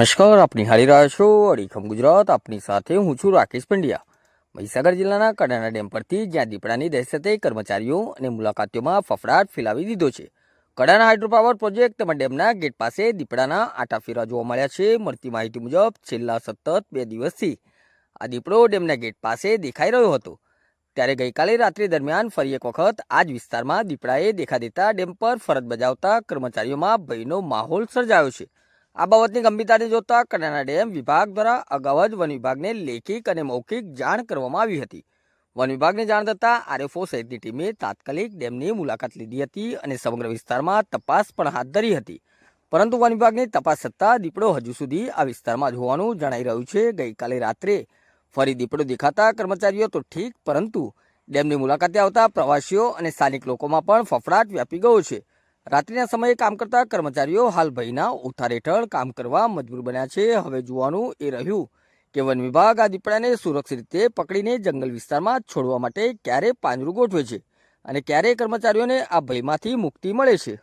નમસ્કાર, આપની હારી રહ્યા છો, અડીખમ ગુજરાત, આપની સાથે હું છું રાકેશ પંડ્યા. મહીસાગર જિલ્લાના કડાના ડેમ પરથી જ્યાં દીપડાની દહેશતે કર્મચારીઓ અને મુલાકાતીઓમાં ફફડાટ ફેલાવી દીધો છે. કડાના હાઇડ્રોપાવર પ્રોજેક્ટ તેમજ ડેમના ગેટ પાસે દીપડાના આટાફેરા જોવા મળ્યા છે. મળતી માહિતી મુજબ, છેલ્લા સતત બે દિવસથી આ દીપડો ડેમના ગેટ પાસે દેખાઈ રહ્યો હતો. ત્યારે ગઈકાલે રાત્રિ દરમિયાન ફરી એક વખત આ જ વિસ્તારમાં દીપડાએ દેખા દેતા ડેમ પર ફરજ બજાવતા કર્મચારીઓમાં ભયનો માહોલ સર્જાયો છે. આ બાબતની ગંભીરતાને જોતા કડાના ડેમ વિભાગ દ્વારા અગાઉ જ વન વિભાગને લેખિત અને મૌખિક જાણ કરવામાં આવી હતી. વન વિભાગને જાણ થતાં આરએફઓ સહિતની ટીમે તાત્કાલિક ડેમની મુલાકાત લીધી હતી અને સમગ્ર વિસ્તારમાં તપાસ પણ હાથ ધરી હતી. પરંતુ વન વિભાગની તપાસ થતાં દીપડો હજુ સુધી આ વિસ્તારમાં જ હોવાનું જણાઈ રહ્યું છે. ગઈકાલે રાત્રે ફરી દીપડો દેખાતા કર્મચારીઓ તો ઠીક, પરંતુ ડેમની મુલાકાતે આવતા પ્રવાસીઓ અને સ્થાનિક લોકોમાં પણ ફફડાટ વ્યાપી ગયો છે. રાત્રિના સમયે કામ કરતા કર્મચારીઓ હાલ ભયના ઉથાર હેઠળ કામ કરવા મજબૂર બન્યા છે. હવે જોવાનું એ રહ્યું કે વન વિભાગ આ દીપડાને સુરક્ષિત રીતે પકડીને જંગલ વિસ્તારમાં છોડવા માટે ક્યારે પાંજરું ગોઠવે છે અને ક્યારે કર્મચારીઓને આ ભયમાંથી મુક્તિ મળે છે.